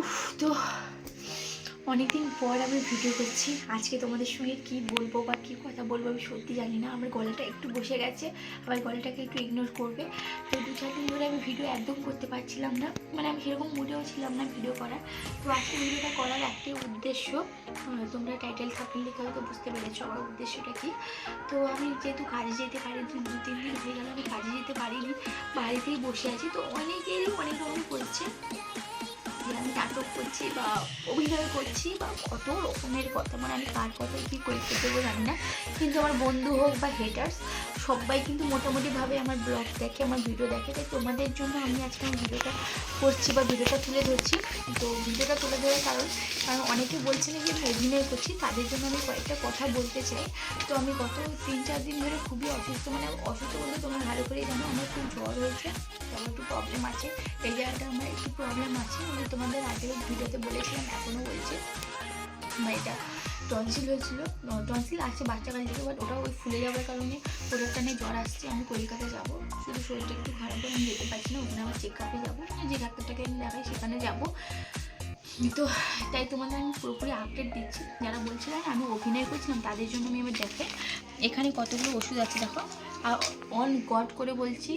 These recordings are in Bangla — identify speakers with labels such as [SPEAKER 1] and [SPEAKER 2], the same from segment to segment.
[SPEAKER 1] উফ তো অনেকদিন পর আমি ভিডিও করছি আজকে তোমাদের সঙ্গে কি বলবো বা কি কথা বলবো আমি সত্যি জানি না আমার গলাটা একটু বসে গেছে আবার গলাটাকে একটু ইগনোর করবে তো দু চার দিন ধরে আমি ভিডিও একদম করতে পারছিলাম না মানে আমি সেরকম মুডেও ছিলাম না ভিডিও করার তো আজকে ভিডিওটা করার একটাই উদ্দেশ্য তোমরা টাইটেল থাকলে লিখে হয়তো বুঝতে পেরেছো আমার উদ্দেশ্যটা কি তো আমি যেহেতু কাজে যেতে পারি দু তিন দিন হয়ে গেল আমি কাজে যেতে পারিনি বাড়িতেই বসে আছি তো অনেকেরই অনেক রকম করছে যখন মানে আমি নাটক করছি বা অভিনয় করছি বা কত রকমের কথা মানে আমি কার কথা কী করে দেবো জানি না কিন্তু আমার বন্ধু হোক বা হেটার্স সবাই কিন্তু মোটামুটিভাবে আমার ব্লগ দেখে আমার ভিডিও দেখে তাই তোমাদের জন্য আমি আজকে আমার ভিডিওটা করছি বা ভিডিওটা তুলে ধরছি তো ভিডিওটা তুলে ধরার কারণ কারণ অনেকে বলছে না যে আমি অভিনয় করছি তাদের জন্য আমি কয়েকটা কথা বলতে চাই তো আমি গত তিন চার দিন ধরে খুবই অসুস্থ মানে অসুস্থ বলতে তোমার ভালো করেই জানো আমার খুব জ্বর হয়েছে আমার একটু প্রবলেম আছে এই জায়গাটা আমার একটু প্রবলেম আছে আমি তোমাদের আগের ভিডিওতে বলেছিলাম এখনও বলছি এটা টনসিল হয়েছিল টনসিল আছে বাচ্চা থেকে বাট ওটা ওই ফুলে যাওয়ার কারণে প্রোডাক্টটা নিয়ে জ্বর আসছে আমি কলকাতা যাব শুধু শরীরটা একটু খারাপ হয়ে আমি যেতে পারছি না ওখানে আমার চেক আপে যাবো যে ডাক্তারটাকে আমি দেখাই সেখানে যাবো তো তাই তোমাদের আমি পুরোপুরি আপডেট দিচ্ছি যারা বলছিলেন আমি অভিনয় করছিলাম তাদের জন্য আমি আমার দেখে এখানে কতগুলো ওষুধ আছে দেখো আর অন গড করে বলছি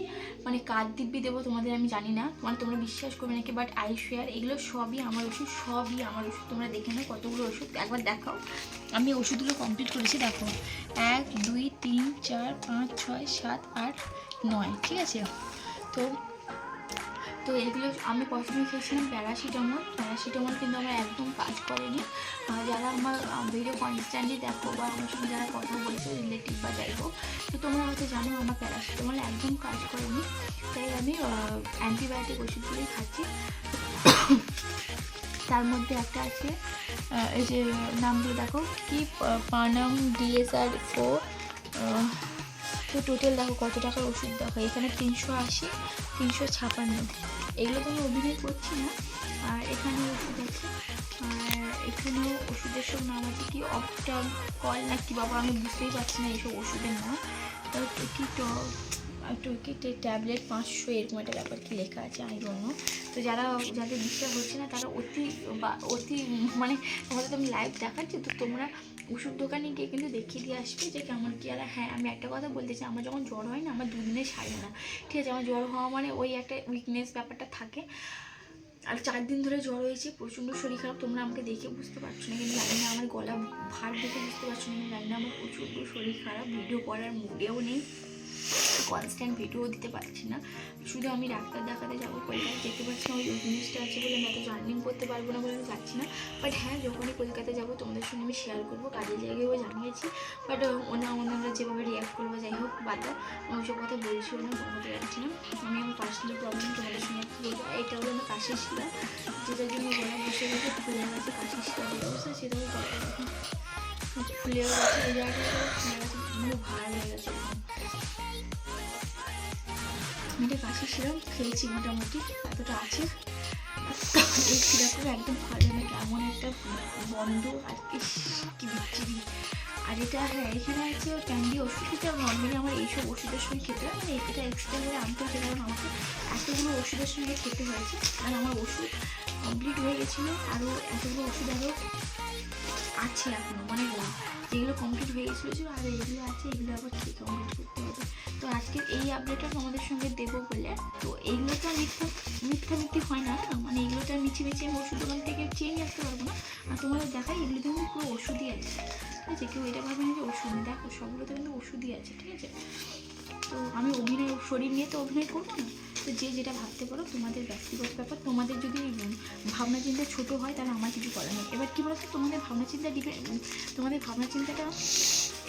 [SPEAKER 1] মানে কার দিব্যি দেবো তোমাদের আমি জানি না মানে তোমরা বিশ্বাস করবে নাকি বাট আই শেয়ার এগুলো সবই আমার ওষুধ সবই আমার ওষুধ তোমরা দেখে নাও কতগুলো ওষুধ একবার দেখাও আমি ওষুধগুলো কমপ্লিট করেছি দেখো এক দুই তিন চার পাঁচ ছয় সাত আট নয় ঠিক আছে তো তো এগুলো আমি প্রথমে খেয়েছিলাম প্যারাসিটামল প্যারাসিটামল কিন্তু আমার একদম কাজ করেনি যারা আমার ভিডিও কনস্ট্যান্টলি দেখো বা আমার সঙ্গে যারা কথা বলছে রিলেটিভ বা যাই হোক তো তোমরা হয়তো জানো আমার প্যারাসিটামল একদম কাজ করেনি তাই আমি অ্যান্টিবায়োটিক ওষুধগুলোই খাচ্ছি তার মধ্যে একটা আছে এই যে নামগুলো দেখো কি পানাম ডিএসআর ফোর তো টোটাল দেখো কত টাকার ওষুধ দেখো এখানে তিনশো আশি তিনশো ছাপান্ন এগুলো তো আমি অভিনয় করছি না আর এখানে ওষুধ আছে আর এখানেও ওষুধের সব নাম আছে কি অপটার কল না কি বাবা আমি বুঝতেই পারছি না এইসব ওষুধের নাম তো কি টুকিতে ট্যাবলেট পাঁচশো এরকম একটা ব্যাপার কি লেখা আছে আমি জন্য তো যারা যাদের বিশ্বাস হচ্ছে না তারা অতি বা অতি মানে তোমাদের তো আমি লাইভ দেখাচ্ছি তো তোমরা ওষুধ দোকানে গিয়ে কিন্তু দেখিয়ে দিয়ে আসবে যে কেমন কী আর হ্যাঁ আমি একটা কথা বলতে চাই আমার যখন জ্বর হয় না আমার দুদিনে সারে না ঠিক আছে আমার জ্বর হওয়া মানে ওই একটা উইকনেস ব্যাপারটা থাকে আর চার দিন ধরে জ্বর হয়েছে প্রচণ্ড শরীর খারাপ তোমরা আমাকে দেখে বুঝতে পারছো না কিন্তু জানি না আমার গলা ভার দেখে বুঝতে পারছো না জানি না আমার প্রচণ্ড শরীর খারাপ ভিডিও করার মুডেও নেই কনস্ট্যান্ট ভিডিও দিতে পারছি না শুধু আমি ডাক্তার দেখাতে যাবো কলকাতায় যেতে পারছি না ওই জিনিসটা আছে বলে আমি এত জার্নিং করতে পারবো না বলে আমি যাচ্ছি না বাট হ্যাঁ যখনই কলকাতা যাবো তোমাদের সঙ্গে আমি শেয়ার করবো কাজের জায়গায়ও জানিয়েছি বাট ওনা ওনারা যেভাবে রিয়াক্ট করবো যাই হোক বাদা আমি সব কথা বলছিও না বলতে পারছি না আমি আমার পার্সোনাল প্রবলেম তোমাদের সঙ্গে বলবো এটা হলো আমার কাশি শিলা যেটার জন্য গলা বসে গেছে ফুলে গেছে কাশি শিলা বুঝতে সেটাও ফুলেও গেছে এই গেছে খুব ভালো লেগেছে মিনিটের কাছে সেরকম খেয়েছি মোটামুটি এতটা আছে এই সিরাপটা একদম ভালো না কেমন একটা বন্ধ আর কি বিচ্ছিরি আর এটা হ্যাঁ এখানে আছে ক্যান্ডি ওষুধ এটা নর্মালি আমার এইসব ওষুধের সঙ্গে খেতে হয় মানে এটা এক্সট্রা করে আনতে হচ্ছে কারণ আমাকে এতগুলো ওষুধের সঙ্গে খেতে হয়েছে আর আমার ওষুধ কমপ্লিট হয়ে গেছিলো আরও এতগুলো ওষুধ আরও আছে এখনও মানে যেগুলো কমপ্লিট হয়ে গেছিলো আর এগুলো আছে এগুলো আবার খেতে আজকের এই আপডেটটা তোমাদের সঙ্গে দেব বলে তো এইগুলো তো মিথ্যা মিথ্যা হয় না মানে এইগুলো তো মিছে মিছে আমি ওষুধ দোকান থেকে চেঞ্জ আসতে পারবো না আর তোমাদের দেখাই এগুলো কিন্তু পুরো ওষুধই আছে ঠিক আছে কেউ এটা ভাবে না যে ওষুধ দেখো সবগুলোতে কিন্তু ওষুধই আছে ঠিক আছে তো আমি অভিনয় শরীর নিয়ে তো অভিনয় করবো না তো যে যেটা ভাবতে পারো তোমাদের ব্যক্তিগত ব্যাপার তোমাদের যদি ভাবনা চিন্তা ছোটো হয় তাহলে আমার কিছু করার নেই এবার কী বলতো তোমাদের ভাবনা চিন্তা ডিপেন্ড তোমাদের ভাবনা চিন্তাটা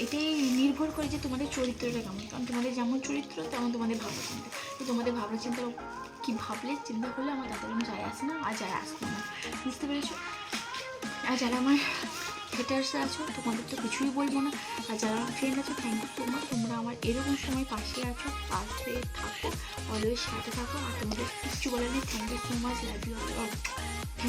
[SPEAKER 1] এটাই নির্ভর করে যে তোমাদের চরিত্রটা কেমন কারণ তোমাদের যেমন চরিত্র তেমন তোমাদের ভাবনা চিন্তা তো তোমাদের ভাবনা চিন্তা কী ভাবলে চিন্তা করলে আমার তাদের আমি যায় আসে না আর যায় আসবো না বুঝতে পেরেছো আর যারা আমার হেটার্স আছো তোমাদের তো কিছুই বলবো না আর যারা আমার ফ্রেন্ড আছো থ্যাংক ইউ তোমার তোমরা আমার এরকম সময় পাশে আছো পাশে থাকো অলওয়েজ সাথে থাকো আর তোমাদের কিছু বলার নেই thank you so much love you